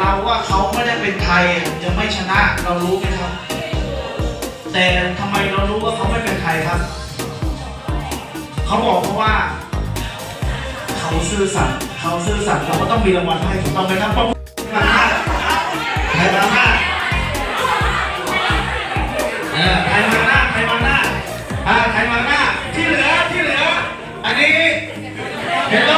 เราว่าเขาไม่ได้เป็นไทยจะไม่ชนะเรารู้ไหมครับ แต่ทำไมเรารู้ว่าเขาไม่เป็นไทยครับ เขาบอกเพราะว่า เขาซื่อสัตย์เขาซื่อสัตย์เราก็ต้องมีรางวัลให้ถูกต้องไหมครับป้องกันหน้าใครมาหน้าเออใครมาหน้าใครมาหน้าอ่าใครมาหน้าที่เหลือที่เหลือ อันนี้เฮลโล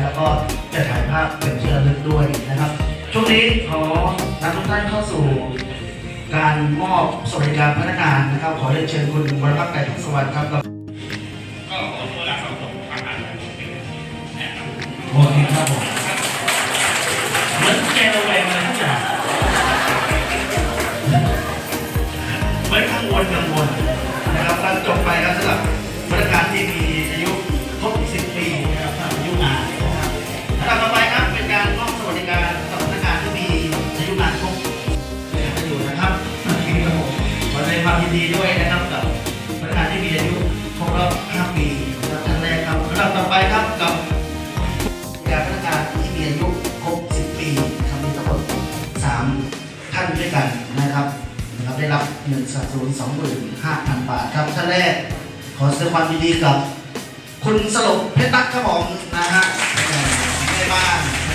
แล้วก็จะถ่ายภาพเป็นที่ระลึกด้วยนะครับ ช่วงนี้ขอนำทุกท่านเข้าสู่ การมอบสวัสดิการพนักงานนะครับ ขอเรียนเชิญคุณวรพักไก่ทุกสวัสดิ์ครับก็ขอตัวลาสังคมทางการเมืองนะครับโอเคครับผม กันนะครับนะครับ ได้รับเงินสนับสนุน25,000 บาทครับท่านแรกขอแสดงความยินดีกับ คุณสลบเพชรตักครับผมนะฮะแม่บ้าน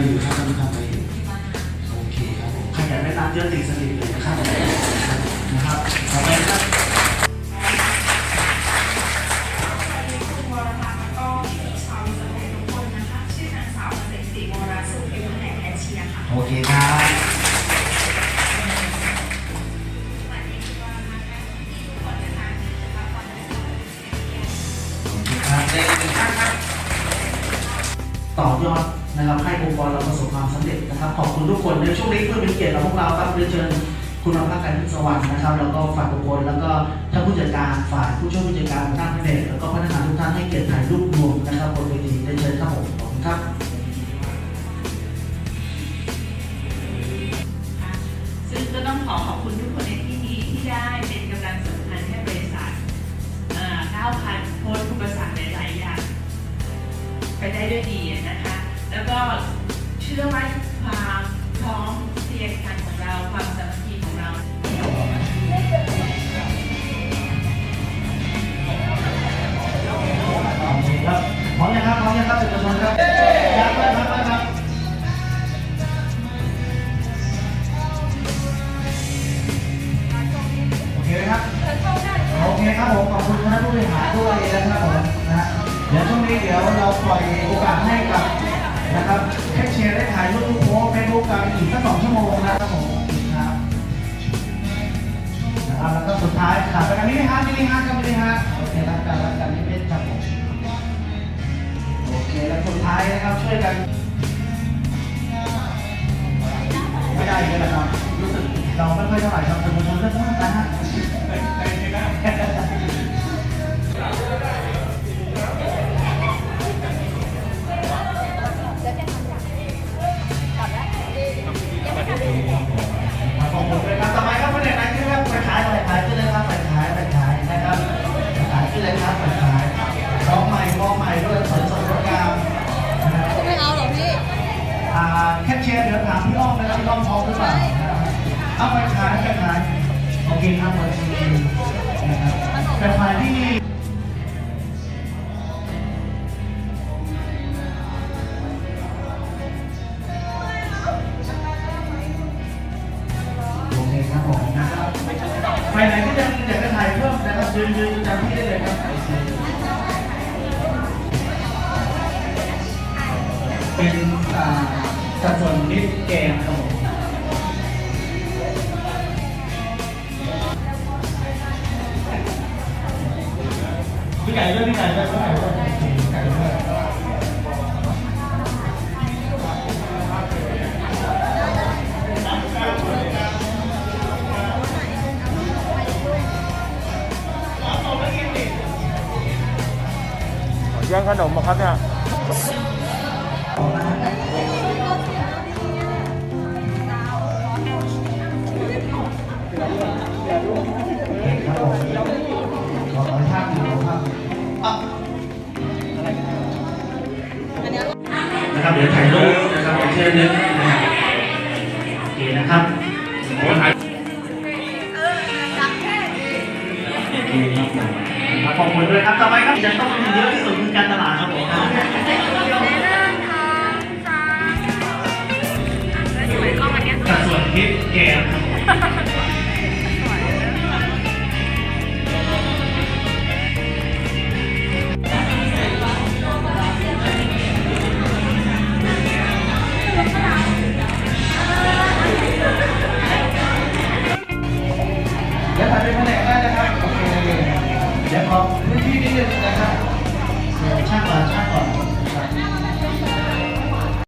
อะไรอยู่ครับทำอะไรอยู่โอเคครับผมใครอยากได้น้ำเยอะตีสนิทเลยนะครับนะครับต่อไปครับคุณวรพัฒน์แล้วก็พี่ชาววิศวกรทุกคนนะคะชื่อนางสาวเกษตรศรีวรสุขอยู่แผนกแคชเชียร์ค่ะโอเคครับ ต่อยอดนะครับให้องค์กรเราประสบความสำเร็จนะครับ ขอบคุณทุกคนในช่วงนี้เพื่อเป็นเกียรติเราพวกเราครับเรียนเชิญคุณภาคการสวรรค์นะครับ แล้วก็ฝ่ายบุคคลแล้วก็ท่านผู้จัดการฝ่ายผู้ช่วยผู้จัดการท่านแผนกแล้วก็พนักงานทุกท่านให้เกียรติถ่ายรูปรวมนะครับบนเวทีเรียนเชิญครับผมขอบคุณครับ ได้ด้วยดีนะคะ แล้วก็เชื่อว่าความพร้อมเพรียงกันของเราความ นะครับผมนะเดี๋ยวช่วงนี้เดี๋ยวเราปล่อยโอกาสให้กับนะครับแคชเชียร์ได้ถ่ายรูปโพสเฟซบุ๊กกันอีกสักสองชั่วโมงนะครับผมนะครับนะครับแล้วก็สุดท้ายขาดไปกันนี่ฮะนี่ฮะครับนี่ฮะโอเครับการรับการนิเวศครับผมโอเคแล้วสุดท้ายนะครับช่วยกันไม่ได้เลยนะครับรู้สึกเราไม่ค่อยเท่าไหร่ครับเป็นเพื่องมากนะ ไปไหนที่ยังอยากจะถ่ายเพิ่มนะครับยืนยืนประจำที่ได้เลยครับเป็นอ่าสัดส่วนนิดแกงครับผมพี่ไก่ด้วยพี่ไก่ด้วยพี่ไก่ด้วย แย่งขนมมาครับเนี่ยรับผมขอภาพหนึ่งครับอะนะครับเดี๋ยวถ่ายรูปนะครับเชื่อนึกนะครับโอเคนะครับ ขอบคุณด้วยครับ ต่อไปครับจะต้องเยอะที่สุดคือการตลาดครับผมสัดส่วนนิดแกงครับผม